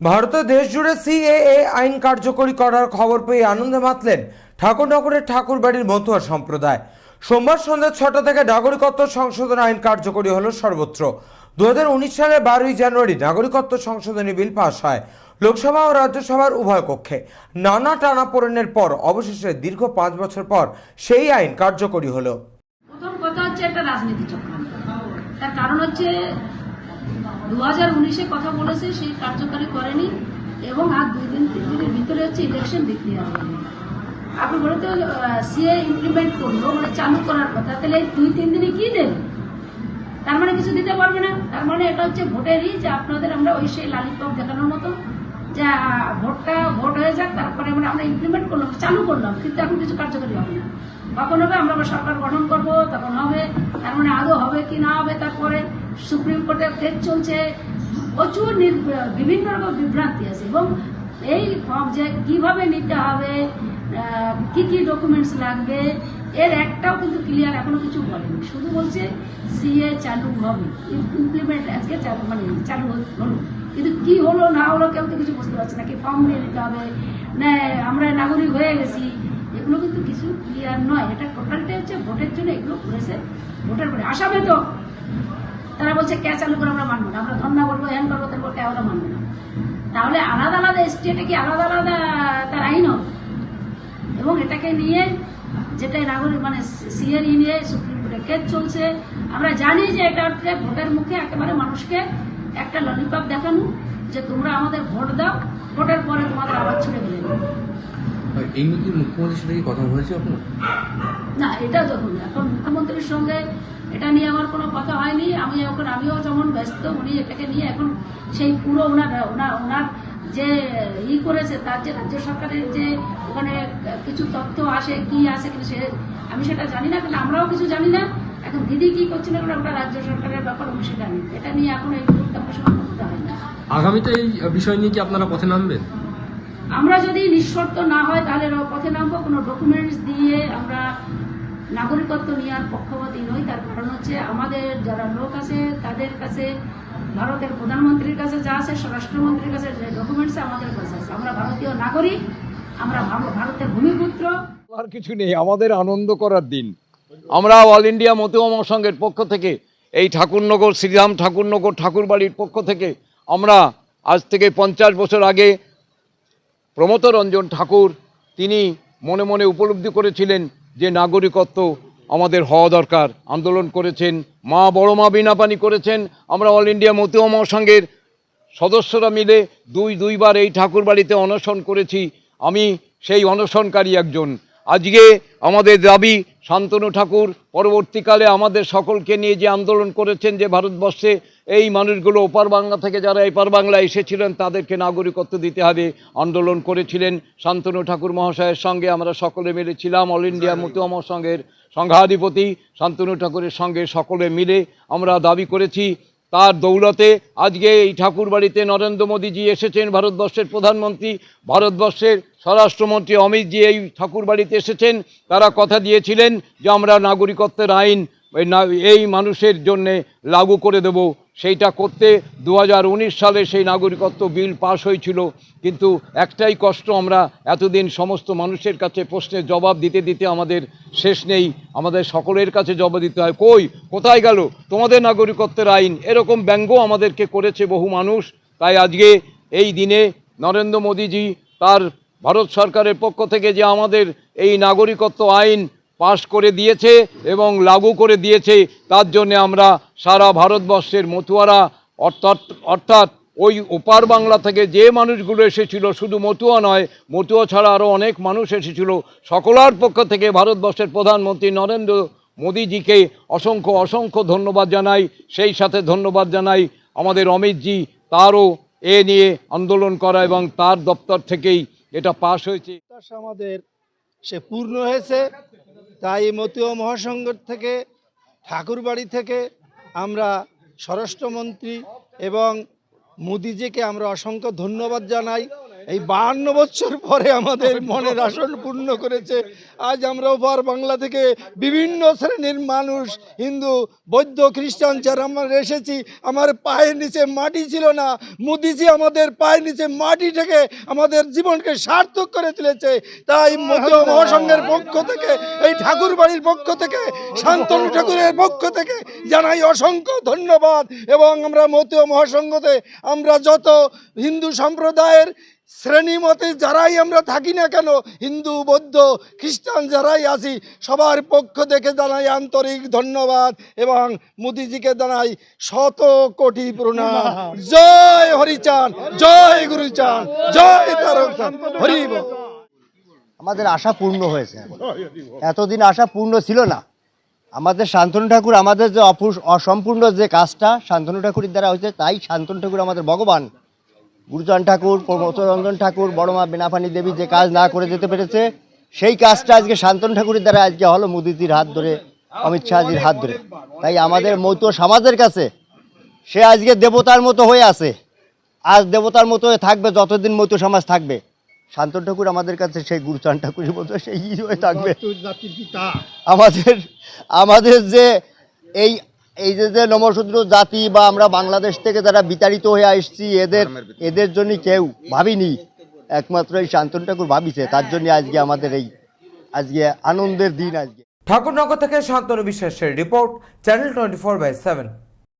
ভারতের দেশ জুড়ে সিএএ আইন কার্যকরী করার খবর পেয়ে আনন্দে মাতলেন ঠাকুরনগরের ঠাকুরবাড়ির মতুয়া সম্প্রদায়। সোমবার সন্ধ্যা ছটা থেকে নাগরিকত্ব সংশোধন আইন কার্যকরী হলো সর্বত্র। দু সালের বারোই জানুয়ারি নাগরিকত্ব সংশোধনী বিল পাস হয় লোকসভা ও রাজ্যসভার উভয় কক্ষে। নানা টানাপোড়েনের পর অবশেষে দীর্ঘ পাঁচ বছর পর সেই আইন কার্যকরী হলো। প্রথম কথা হচ্ছে একটা রাজনীতি চক্রান্ত। তার কারণ হচ্ছে দু হাজার উনিশে কথা বলেছে, সেই কার্যকারী করেনি এবং আর দুই দিন, তিন দিনের ভিতরে হচ্ছে ইলেকশন ডিক্লেয়ার হয়নি আপনি বলে তো সিএ ইমপ্লিমেন্ট করল মানে চালু করার কথা, তাহলে দুই, তিন দিনে কি দেবে? তার মানে কিছু দিতে পারবে না। তার মানে এটা হচ্ছে ভোটেরই যে আপনাদের আমরা ওই সেই লালিপপ দেখানোর মতো যে ভোটটা, ভোট হয়ে যাক, তারপরে আমরা আমরা ইমপ্লিমেন্ট করলাম, চালু করলাম, কিন্তু এখন কিছু কার্যকরী হবে না। কখন হবে? আমরা সরকার গঠন করব, তখন হবে। তার মানে আদৌ হবে কি না হবে তারপরে সুপ্রিম কোর্টের কেস চলছে। প্রচুর বিভিন্ন রকম বিভ্রান্তি আছে এবং এই ফর্ম যে কীভাবে নিতে হবে কি কি ডকুমেন্টস লাগবে, এর একটাও কিন্তু ক্লিয়ার এখনও কিছু বলেনি। শুধু বলছে সিএ চালু হবে। ইমপ্লিমেন্ট আজকে চালু মানে চালু হলো কিন্তু কি হলো, না হলো কেউ তো কিছু বুঝতে পারছে না। কি ফর্ম নিয়ে নিতে হবে? না, আমরা নাগরিক হয়ে গেছি। এগুলো কিন্তু কিছু ক্লিয়ার নয়। এটা টোটালটাই হচ্ছে ভোটের জন্য এগুলো করেছে ভোটের পরে আসামে তো। তারা বলছে, কে চালু করে আমরা মানবো না? আমরা ধর্ণা করব হ্যান করব, তারপর কে ওরা মানবে না। তাহলে আলাদা আলাদা স্টেটে কি আলাদা আলাদা, তার আইন এবং এটাকে নিয়ে যেটা নাগরিক মানে সিএর নিয়ে সুপ্রিম কোর্টে কেস চলছে, আমরা জানি যে এটা হচ্ছে ভোটের মুখে একেবারে মানুষকে একটা ললিপপ দেখানো, যে তোমরা আমাদের ভোট দাও, ভোটের পরে তোমাদের আবার ছুড়ে ফেলে এই নিয়ে কি মুখ্যমন্ত্রীর সাথে কি কথা হয়েছে আপনার? না এটা দেখুন এখন মুখ্যমন্ত্রীর সঙ্গে এটা নিয়ে আমার কোনো কথা হয়নি। আমি এখন আমিও যেমন ব্যস্ত উনি এটাকে নিয়ে এখন সেই পুরো ওনার ওনার ওনার যে ই করেছে তার যে রাজ্য সরকারের যে ওখানে কিছু তথ্য আসে কি আসে কিন্তু সে আমি সেটা জানি না কিন্তু আমরাও কিছু জানি না। এখন দিদি কি করছেন ওটা ওটা রাজ্য সরকারের ব্যাপার আমি সেটা জানি। এটা নিয়ে এখন এই মুহূর্তে আমার সঙ্গে করতে হয় না আগামীতে এই বিষয় নিয়ে কি আপনারা পথে নামবেন? আমরা যদি নিঃশর্ত না হয়, তাহলে পথে নামবো। কোনো ডকুমেন্টস দিয়ে আমরা নাগরিকত্ব নেওয়ার পক্ষপাতী নই। তার কারণ হচ্ছে আমাদের যারা লোক আছে, তাদের কাছে, ভারতের প্রধানমন্ত্রীর কাছে যা আছে, স্বরাষ্ট্রমন্ত্রীর কাছে যে ডকুমেন্টস আমাদের কাছে আছে। আমরা ভারতীয় নাগরিক, আমরা ভারতের ভূমিপুত্র। আর কিছু নেই, আমাদের আনন্দ করার দিন। আমরা অল ইন্ডিয়া মতুয়া মহাসংঘের পক্ষ থেকে, এই ঠাকুরনগর, শ্রীরাম ঠাকুরনগর ঠাকুরবাড়ির পক্ষ থেকে, আমরা আজ থেকে পঞ্চাশ বছর আগে প্রমথ রঞ্জন ঠাকুর, তিনি মনে মনে উপলব্ধি করেছিলেন যে নাগরিকত্ব আমাদের হওয়া দরকার। আন্দোলন করেছেন, মা বড়, মা বিনাপানি করেছেন। আমরা অল ইন্ডিয়া মতুয়া মহাসংঘের সদস্যরা মিলে দুই, দুইবার এই ঠাকুর বাড়িতে অনশন করেছি। আমি সেই অনশনকারী একজন। আজকে আমাদের দাবি, শান্তনু ঠাকুর, পরবর্তীকালে আমাদের সকলকে নিয়ে যে আন্দোলন করেছেন যে ভারতবর্ষে এই মানুষগুলো ওপার বাংলা থেকে যারা এপার বাংলা এসেছিলেন তাদেরকে নাগরিকত্ব দিতে হবে। আন্দোলন করেছিলেন শান্তনু ঠাকুর মহাশয়ের সঙ্গে আমরা সকলে মিলে ছিলাম অল ইন্ডিয়া মতুয়া মহাসংঘের সংঘাধিপতি শান্তনু ঠাকুরের সঙ্গে সকলে মিলে আমরা দাবি করেছি। তার দৌলতে আজকে এই ঠাকুর বাড়িতে নরেন্দ্র মোদীজি এসেছেন ভারতবর্ষের প্রধানমন্ত্রী। ভারতবর্ষের স্বরাষ্ট্রমন্ত্রী অমিতজি এই ঠাকুর বাড়িতে এসেছেন। তারা কথা দিয়েছিলেন যে আমরা নাগরিকত্বের আইন এই মানুষের জন্যে লাগু করে দেব। সেইটা করতে দু হাজার উনিশ সালে সেই নাগরিকত্ব বিল পাশ হয়েছিল। কিন্তু একটাই কষ্ট আমরা এতদিন সমস্ত মানুষের কাছে প্রশ্নের জবাব দিতে দিতে আমাদের শেষ নেই। আমাদের সকলের কাছে জবাব দিতে হয়, কই, কোথায় গেল? তোমাদের নাগরিকত্বের আইন। এরকম ব্যঙ্গ আমাদেরকে করেছে বহু মানুষ। তাই আজকে এই দিনে নরেন্দ্র মোদীজি তার ভারত সরকারের পক্ষ থেকে যে আমাদের এই নাগরিকত্ব আইন পাশ করে দিয়েছে এবং লাগু করে দিয়েছে। তার জন্য আমরা সারা ভারতবর্ষের মতুয়ারা, অর্থাৎ অর্থাৎ ওই ওপার বাংলা থেকে যে মানুষগুলো এসেছিল, শুধু মতুয়া নয়, মতুয়া ছাড়া আরও অনেক মানুষ এসেছিল। সকলার পক্ষ থেকে ভারতবর্ষের প্রধানমন্ত্রী নরেন্দ্র মোদিজিকে অসংখ্য অসংখ্য ধন্যবাদ জানাই। সেই সাথে ধন্যবাদ জানাই আমাদের অমিতজি, তারও এ নিয়ে আন্দোলন করা এবং তার দপ্তর থেকেই এটা পাশ হয়েছে। আমাদের, সে পূর্ণ হয়েছে। তাই মতীয় মহাসংঘ থেকে ঠাকুরবাড়ি থেকে আমরা স্বরাষ্ট্রমন্ত্রী এবং মোদিজিকে আমরা অসংখ্য ধন্যবাদ জানাই। এই বাহান্ন বছর পরে আমাদের মনের আসন পূর্ণ করেছে। আজ আমরা ওপার বাংলা থেকে বিভিন্ন শ্রেণির মানুষ, হিন্দু, বৌদ্ধ, খ্রিস্টান, যারা আমরা এসেছি, আমার পায়ের নিচে মাটি ছিল না, মোদিজি আমাদের পায়ের নিচে মাটি থেকে আমাদের জীবনকে সার্থক করে তুলেছে। তাই মতীয় মহাসংঘের পক্ষ থেকে, এই ঠাকুর বাড়ির পক্ষ থেকে, শান্তনু ঠাকুরের পক্ষ থেকে জানাই অসংখ্য ধন্যবাদ। এবং আমরা মতীয় মহাসংঘতে, আমরা যত হিন্দু সম্প্রদায়ের শ্রেণি মতে যারাই আমরা থাকি না কেন, হিন্দু, বৌদ্ধ, খ্রিস্টান যারাই আছি, সবার পক্ষ থেকে জানাই আন্তরিক ধন্যবাদ এবং মোদিজিকে জানাই শত কোটি প্রণাম। জয় হরিচান জয় গুরুচান জয় তারক হরি আমাদের আশা পূর্ণ হয়েছে এতদিন আশা পূর্ণ ছিল না। আমাদের শান্তনু ঠাকুর আমাদের যে অসম্পূর্ণ যে কাজটা শান্তনু ঠাকুরের দ্বারা হয়েছে, তাই শান্তনু ঠাকুর আমাদের ভগবান। গুরুচরণ ঠাকুর প্রমোদরঞ্জন ঠাকুর বড়মা বেনাফানি দেবী যে কাজ না করে যেতে পেরেছে সেই কাজটা আজকে শান্তন ঠাকুরের দ্বারা আজকে হলো মোদিজির হাত ধরে অমিত শাহজির হাত ধরে। তাই আমাদের মতো সমাজের কাছে সে আজকে দেবতার মতো হয়ে আছে। আজ দেবতার মতো হয়ে থাকবে যতদিন মতো সমাজ থাকবে। শান্তন ঠাকুর আমাদের কাছে সেই গুরুচান ঠাকুরের মতো সেই হয়ে থাকবে। আমাদের আমাদের যে এই এই যে যে নমশূদ্র জাতি বা আমরা বাংলাদেশ থেকে যারা বিতাড়িত হয়ে আসছি এদের এদের জন্য কেউ ভাবিনি। একমাত্র এই শান্তন ঠাকুর ভাবিছে তার জন্য আজকে আমাদের এই আজকে আনন্দের দিন আজকে। ঠাকুরনগর থেকে শান্তনু বিশ্বাসের report channel twenty four by seven.